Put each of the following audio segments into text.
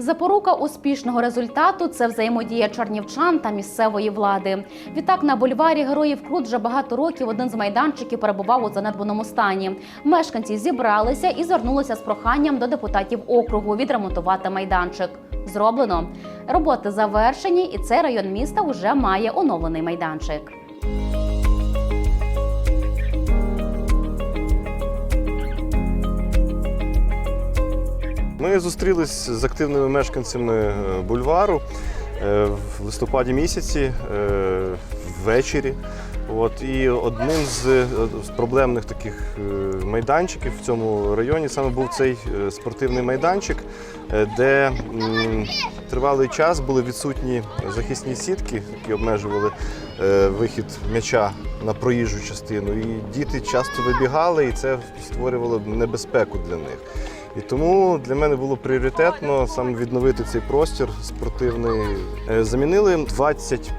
Запорука успішного результату це взаємодія чернівчан та місцевої влади. Відтак на бульварі Героїв Крут вже багато років один з майданчиків перебував у занедбаному стані. Мешканці зібралися і звернулися з проханням до депутатів округу відремонтувати майданчик. Зроблено. Роботи завершені, і цей район міста вже має оновлений майданчик. Ми зустрілись з активними мешканцями е, бульвару е, в листопаді місяці е, ввечері. От, і одним з, е, проблемних таких е, майданчиків в цьому районі саме був цей е, спортивний майданчик, де тривалий час були відсутні захисні сітки, які обмежували вихід м'яча на проїжджу частину. І діти часто вибігали, і це створювало небезпеку для них. І тому для мене було пріоритетно саме відновити цей простір спортивний. Замінили 20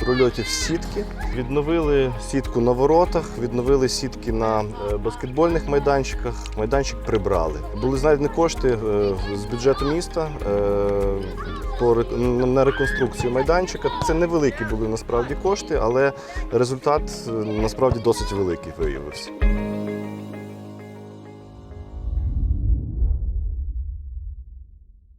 прольотів сітки, відновили сітку на воротах, відновили сітки на е, баскетбольних майданчиках. Майданчик прибрали. Були знайдені кошти е, з бюджету міста е, на реконструкцію майданчика. Це невеликі були насправді кошти, але результат насправді досить великий виявився.